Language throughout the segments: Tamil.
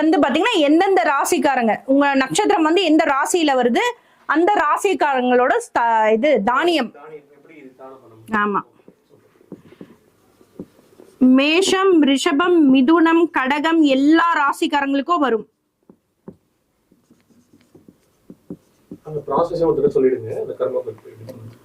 வந்து பாத்தீங்கன்னா எந்தெந்த ராசிக்காரங்க உங்க நட்சத்திரம் வந்து எந்த ராசியில வருது? அந்த ராசிக்காரங்களோட இது தானியம். ஆமா. மேஷம் ரிஷபம் மிதுனம் கடகம் எல்லா ராசிக்காரங்களுக்கும் வரும். அந்த சொல்லிடுங்க அந்த கர்ம பத்தி எப்படி பண்ணணும்.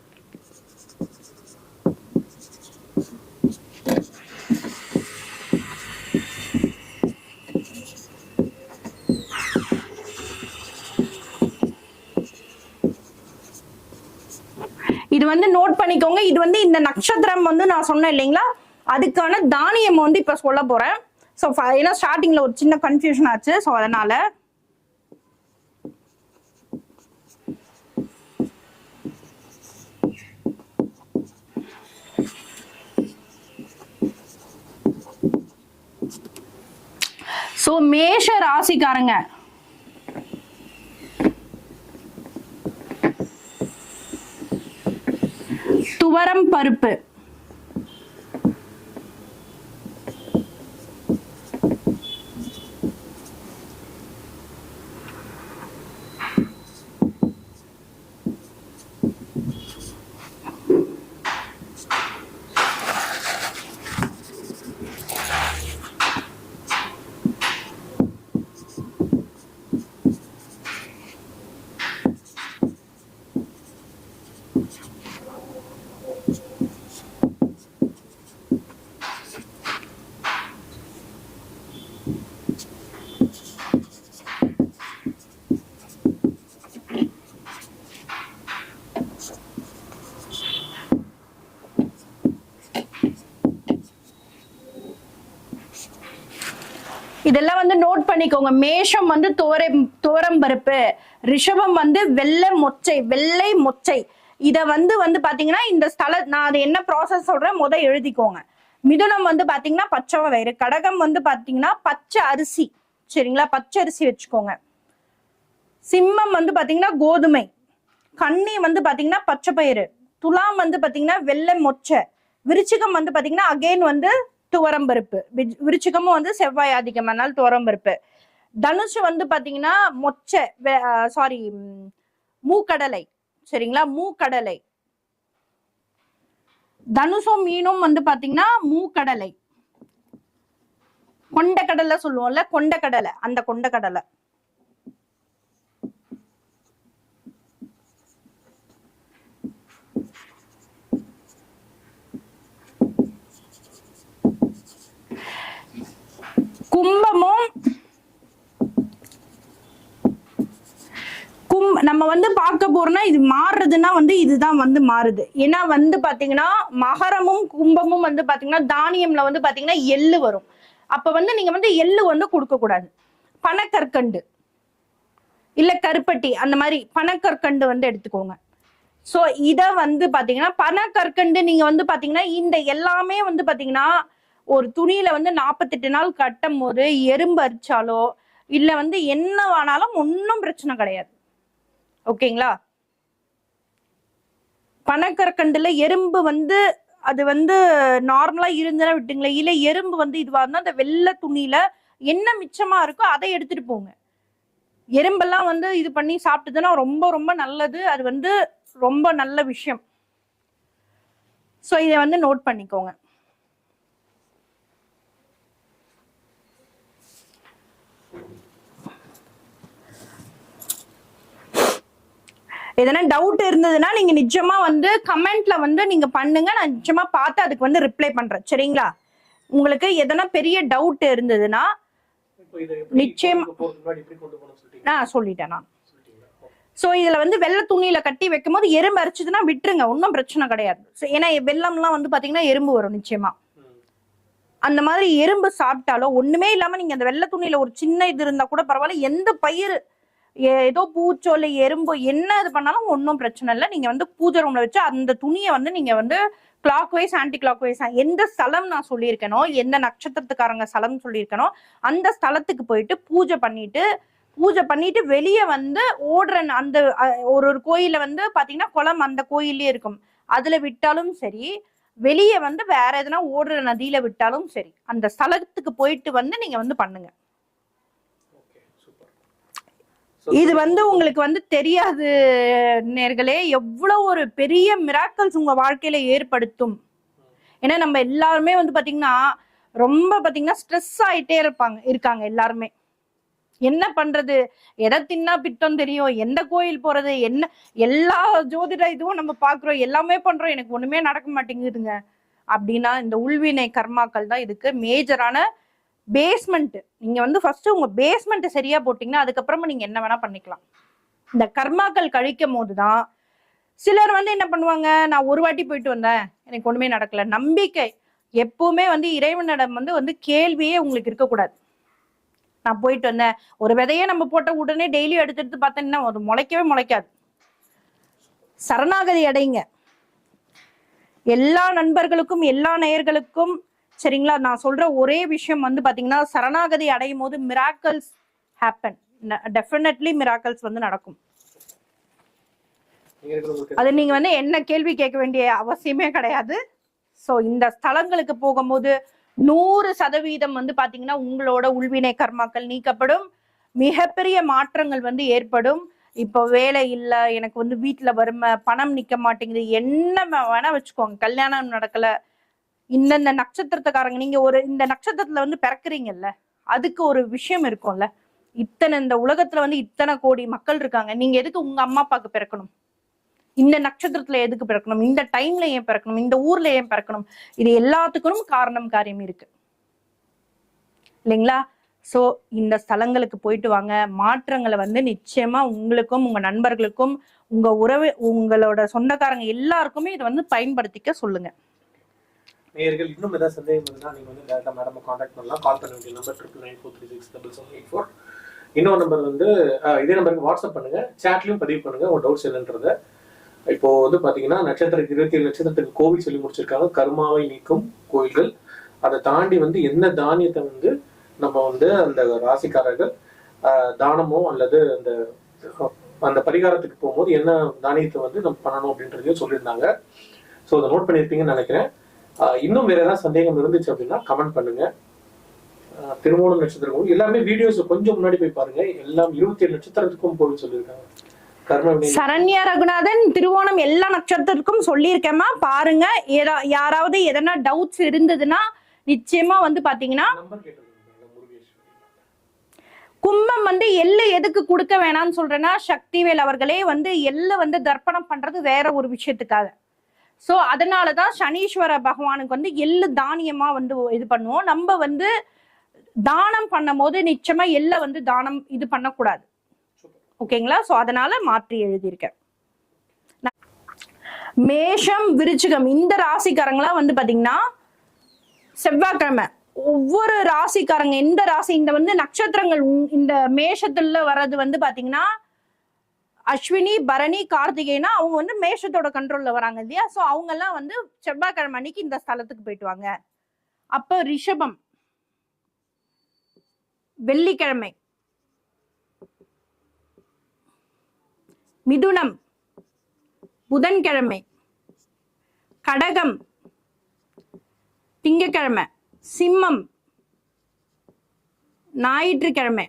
இது வந்து நோட் பண்ணிக்கோங்க. இது வந்து இந்த நட்சத்திரம் வந்து நான் சொன்னேன் இல்லைங்களா? அதுக்கான தானியம் வந்து இப்ப சொல்ல போறேன். ஸோ ஏன்னா ஸ்டார்டிங்ல ஒரு சின்ன கன்ஃபியூஷன் ஆச்சு. ஸோ அதனால ஸோ மேஷ ராசிக்காரங்க. துவரம் பருப்பு. இதெல்லாம் வந்து நோட் பண்ணிக்கோங்க. மேஷம் வந்து தோரை தோரம்பருப்பு ரிஷபம் வந்து வெள்ளை மொச்சை வெள்ளை மொச்சை. இதை வந்து வந்து பாத்தீங்கன்னா இந்த ஸ்தல நான் அது என்ன ப்ராசஸ் சொல்றேன் முத எழுதிக்கோங்க. மிதுனம் வந்து பாத்தீங்கன்னா பச்சை வயிறு கடகம் வந்து பாத்தீங்கன்னா பச்சை அரிசி. சரிங்களா? பச்சை அரிசி வச்சுக்கோங்க. சிம்மம் வந்து பாத்தீங்கன்னா கோதுமை. கன்னி வந்து பாத்தீங்கன்னா பச்சை பயிறு. துலாம் வந்து பாத்தீங்கன்னா வெள்ளை மொச்சை. விருச்சிகம் வந்து பாத்தீங்கன்னா அகைன் வந்து துவரம் பருப்பு விருச்சிகமும் வந்து செவ்வாய் ஆதிக்கம். அதனால துவரம் பருப்பு தனுஷு வந்து பாத்தீங்கன்னா மொச்சை சாரி மூக்கடலை. சரிங்களா? மூக்கடலை. தனுஷும் மீனும் வந்து பாத்தீங்கன்னா மூக்கடலை. கொண்டக்கடலை சொல்லுவோம்ல? கொண்டக்கடலை. அந்த கொண்டக்கடலை கும்பமும் கும் நம்ம வந்து பார்க்க போறோம்னா இது மாறுறதுன்னா வந்து இதுதான் வந்து மாறுது. ஏன்னா வந்து பாத்தீங்கன்னா மகரமும் கும்பமும் வந்து பாத்தீங்கன்னா தானியம்ல வந்து பாத்தீங்கன்னா எள்ளு வரும். அப்ப வந்து நீங்க வந்து எள்ளு வந்து கொடுக்க கூடாது பனக்கற்கண்டு இல்ல கருப்பட்டி அந்த மாதிரி பனக்கற்கண்டு வந்து எடுத்துக்கோங்க. சோ இத வந்து பாத்தீங்கன்னா பனக்கற்கண்டு நீங்க வந்து பாத்தீங்கன்னா இந்த எல்லாமே வந்து பாத்தீங்கன்னா ஒரு துணியில வந்து நாற்பத்தெட்டு நாள் கட்டும் போது எறும்பு அரிச்சாலோ இல்ல வந்து என்னவானாலும் ஒன்றும் பிரச்சனை கிடையாது. ஓகேங்களா? பனக்கற்கண்டுல எறும்பு வந்து அது வந்து நார்மலா இருந்துன்னா விட்டுங்களேன். இல்ல எறும்பு வந்து இதுவா இருந்தா அந்த வெள்ளை துணியில என்ன மிச்சமா இருக்கோ அதை எடுத்துட்டு போங்க. எறும்பெல்லாம் வந்து இது பண்ணி சாப்பிட்டதுன்னா ரொம்ப ரொம்ப நல்லது. அது வந்து ரொம்ப நல்ல விஷயம். ஸோ இதை வந்து நோட் பண்ணிக்கோங்க. எதனா டவுட் இருந்ததுன்னா நீங்க நிஜமா வந்து கமெண்ட்ல வந்து நீங்க பண்ணுங்க. நான் நிஜமா பார்த்து அதுக்கு வந்து ரிப்ளை பண்றேன். சரிங்களா? உங்களுக்கு எதனா பெரிய டவுட் இருந்ததுன்னா நிச்சயம். நான் சொல்லிட்டேன் நான். ஸோ இதுல வந்து வெள்ளை துணியில கட்டி வைக்கும் போது எறும்பு அரிச்சதுன்னா விட்டுருங்க. ஒன்றும் பிரச்சனை கிடையாது. ஏன்னா வெள்ளம்லாம் வந்து பாத்தீங்கன்னா எறும்பு வரும் நிச்சயமா. அந்த மாதிரி எறும்பு சாப்பிட்டாலோ ஒண்ணுமே இல்லாம நீங்க அந்த வெள்ளை துணியில ஒரு சின்ன இது இருந்தா கூட பரவாயில்ல. எந்த பயிர் ஏதோ பூச்சோ இல்லை எறும்போ என்ன இது பண்ணாலும் ஒன்றும் பிரச்சனை இல்லை. நீங்கள் வந்து பூஜை ரூமில் வச்சு அந்த துணியை வந்து நீங்கள் வந்து clockwise anticlockwise எந்த ஸ்தலம் நான் சொல்லியிருக்கேனோ எந்த நட்சத்திரத்துக்காரங்க ஸ்தலம் சொல்லியிருக்கேனோ அந்த ஸ்தலத்துக்கு போயிட்டு பூஜை பண்ணிட்டு பூஜை பண்ணிட்டு வெளியே வந்து ஓடுற அந்த ஒரு ஒரு கோயிலில் வந்து பாத்தீங்கன்னா குளம் அந்த கோயிலே இருக்கும். அதுல விட்டாலும் சரி வெளியே வந்து வேற எதனா ஓடுற நதியில விட்டாலும் சரி அந்த ஸ்தலத்துக்கு போயிட்டு வந்து நீங்க வந்து பண்ணுங்க. இது வந்து உங்களுக்கு வந்து தெரியாது நேர்களே எவ்வளவு ஒரு பெரிய மிராக்கல்ஸ் உங்க வாழ்க்கையில ஏற்படுத்தும். ஏன்னா நம்ம எல்லாருமே வந்து பாத்தீங்கன்னா ரொம்ப பாத்தீங்கன்னா ஸ்ட்ரெஸ் ஆயிட்டே இருப்பாங்க இருக்காங்க எல்லாருமே. என்ன பண்றது? எதை தின்னா பித்தம் தெரியும்? எந்த கோயில் போறது? என்ன எல்லா ஜோதிட இதுவும் நம்ம பாக்குறோம் எல்லாமே பண்றோம். எனக்கு ஒண்ணுமே நடக்க மாட்டேங்குதுங்க. அப்படின்னா இந்த உள்வினை கர்மாக்கள் தான் இதுக்கு மேஜரான பேஸ்மெண்ட்டு நீங்கள் வந்து ஃபஸ்ட்டு உங்கள் பேஸ்மெண்ட்டு சரியாக போட்டிங்கன்னா அதுக்கப்புறமா நீங்கள் என்ன வேணால் பண்ணிக்கலாம். இந்த கர்மாக்கள் கழிக்கும் போது தான் சிலர் வந்து என்ன பண்ணுவாங்க நான் ஒரு வாட்டி போயிட்டு வந்தேன் எனக்கு ஒன்றுமே நடக்கல. நம்பிக்கை. எப்பவுமே வந்து இறைவனிடம் வந்து வந்து கேள்வியே உங்களுக்கு இருக்கக்கூடாது. நான் போயிட்டு வந்தேன். ஒரு விதைய நம்ம போட்ட உடனே டெய்லி எடுத்து எடுத்து பார்த்தேன்னா அது முளைக்கவே முளைக்காது. சரணாகதி அடைங்க. எல்லா நண்பர்களுக்கும் எல்லா நேயர்களுக்கும் சரிங்களா? நான் சொல்ற ஒரே விஷயம் வந்து பாத்தீங்கன்னா சரணாகதி அடையும் போது மிராக்கல்ஸ் ஹேப்பன் டெஃபினெட்லி மிராக்கல்ஸ் வந்து நடக்கும். அது நீங்க வந்து என்ன கேள்வி கேட்க வேண்டிய அவசியமே கிடையாது. சோ இந்த ஸ்தலங்களுக்கு போகும்போது நூறு சதவீதம் வந்து பாத்தீங்கன்னா உங்களோட உள்வினை கர்மாக்கள் நீக்கப்படும். மிகப்பெரிய மாற்றங்கள் வந்து ஏற்படும். இப்போ வேலை இல்ல எனக்கு வந்து வீட்டுல வறுமை பணம் நிக்க மாட்டேங்குது என்ன வே- வேணா வச்சுக்கோங்க. கல்யாணம் நடக்கல இந்தந்த நட்சத்திரத்துக்காரங்க நீங்க ஒரு இந்த நட்சத்திரத்துல வந்து பிறக்குறீங்கல்ல அதுக்கு ஒரு விஷயம் இருக்கும்ல. இத்தனை இந்த உலகத்துல வந்து இத்தனை கோடி மக்கள் இருக்காங்க. நீங்க எதுக்கு உங்க அம்மா அப்பாவுக்கு பிறக்கணும்? இந்த நட்சத்திரத்துல எதுக்கு பிறக்கணும்? இந்த டைம்ல ஏன் பிறக்கணும்? இந்த ஊர்ல ஏன் பிறக்கணும்? இது எல்லாத்துக்கும் காரணம் காரியம் இருக்கு. இல்லைங்களா? சோ இந்த ஸ்தலங்களுக்கு போயிட்டு வாங்க. மாற்றங்களை வந்து நிச்சயமா உங்களுக்கும் உங்க நண்பர்களுக்கும் உங்க உறவு உங்களோட சொந்தக்காரங்க எல்லாருக்குமே இதை வந்து பயன்படுத்திக்க சொல்லுங்க. நேயர்கள் இன்னும் ஏதாவது சந்தேகம் இருந்தால் நீங்கள் வந்து டேரெக்டாக மேடம் காண்டாக்ட் பண்ணலாம். கால் பண்ண வேண்டிய number triple nine four three six double seven eight four இன்னொரு நம்பர் வந்து இதே நம்பருக்கு வாட்ஸ்அப் பண்ணுங்கள் சேட்லையும் பதிவு பண்ணுங்கள் உங்கள் டவுட்ஸ் என்னன்றதை. இப்போ வந்து பார்த்தீங்கன்னா நட்சத்திரத்துக்கு இருபத்தி ஏழு நட்சத்திரத்துக்கு கோவில் சொல்லி முடிச்சிருக்காங்க. கருமாவை நீக்கும் கோயில்கள். அதை தாண்டி வந்து என்ன தானியத்தை வந்து நம்ம வந்து அந்த ராசிக்காரர்கள் தானமோ அல்லது அந்த அந்த பரிகாரத்துக்கு போகும்போது என்ன தானியத்தை வந்து நம்ம பண்ணணும் அப்படின்றதையும் சொல்லியிருந்தாங்க. ஸோ அதை நோட் பண்ணியிருப்பீங்கன்னு நினைக்கிறேன். இன்னும் வேற ஏதாவது சந்தேகம் இருந்துச்சு அப்படின்னா கமெண்ட் பண்ணுங்க. ஆஹ் திருவோணம் நட்சத்திரம் எல்லாமே வீடியோஸ் கொஞ்சம் முன்னாடி போய் பாருங்க. எல்லாம் இருபத்தி ஏழு நட்சத்திரத்துக்கும் போய் சொல்லியிருக்காங்க. சரண்யா ரகுநாதன் திருவோணம் எல்லா நட்சத்திரத்துக்கும் சொல்லியிருக்கேம்மா. பாருங்க யாராவது எதனா டவுட்ஸ் இருந்ததுன்னா நிச்சயமா வந்து பாத்தீங்கன்னா கும்பம் வந்து எள்ளு எதுக்கு கொடுக்க வேணாம்னு சொல்றேன்னா சக்திவேல் அவர்களே வந்து எள்ளு வந்து தர்ப்பணம் பண்றது வேற ஒரு விஷயத்துக்காக. ஸோ அதனால தான் சனீஸ்வர பகவானுக்கு வந்து எள்ளு தானியமாக வந்து இது பண்ணுவோம். நம்ம வந்து தானம் பண்ணும் போது நிச்சயமா எள்ள வந்து தானம் இது பண்ணக்கூடாது. ஓகேங்களா? ஸோ அதனால மாற்றி எழுதியிருக்கேன். மேஷம் விருச்சிகம் இந்த ராசிக்காரங்களாம் வந்து பாத்தீங்கன்னா செவ்வாய்க்கிழமை. ஒவ்வொரு ராசிக்காரங்க எந்த ராசி இந்த வந்து நட்சத்திரங்கள் இந்த மேஷத்துல வர்றது வந்து பாத்தீங்கன்னா அஸ்வினி பரணி கார்த்திகைனா அவங்க வந்து மேஷத்தோட கண்ட்ரோல்ல வராங்க இல்லையா? ஸோ அவங்க எல்லாம் வந்து செவ்வாய்க்கிழமை அன்னைக்கு இந்த ஸ்தலத்துக்கு போயிட்டுவாங்க. அப்போ ரிஷபம். வெள்ளிக்கிழமை. மிதுனம். புதன்கிழமை. கடகம். திங்கக்கிழமை. சிம்மம். ஞாயிற்றுக்கிழமை.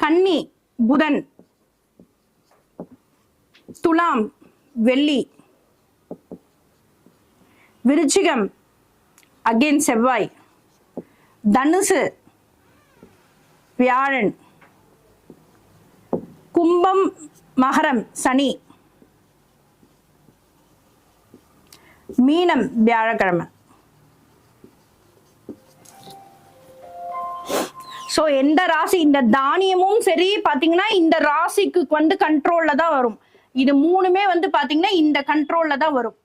கன்னி புதன் துலாம் வெள்ளி விருச்சிகம் அகைன் செவ்வாய் தனுசு வியாழன் கும்பம் மகரம் சனி மீனம் வியாழக்கிழமை. சோ எந்த ராசி இந்த தானியமும் சரி பாத்தீங்கன்னா இந்த ராசிக்கு வந்து கண்ட்ரோல்ல தான் வரும். இது மூணுமே வந்து பாத்தீங்கன்னா இந்த கண்ட்ரோல்ல தான் வரும்.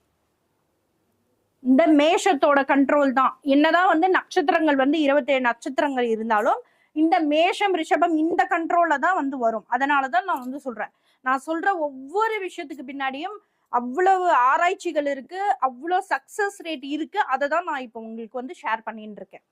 இந்த மேஷத்தோட கண்ட்ரோல் தான். என்னதான் வந்து நட்சத்திரங்கள் வந்து இருபத்தேழு நட்சத்திரங்கள் இருந்தாலும் இந்த மேஷம் ரிஷபம் இந்த கண்ட்ரோல்ல தான் வந்து வரும். அதனாலதான் நான் வந்து சொல்றேன். நான் சொல்ற ஒவ்வொரு விஷயத்துக்கு பின்னாடியும் அவ்வளவு ஆராய்ச்சிகள் இருக்கு அவ்வளவு சக்சஸ் ரேட் இருக்கு. அதை தான் நான் இப்போ உங்களுக்கு வந்து ஷேர் பண்ணிட்டு இருக்கேன்.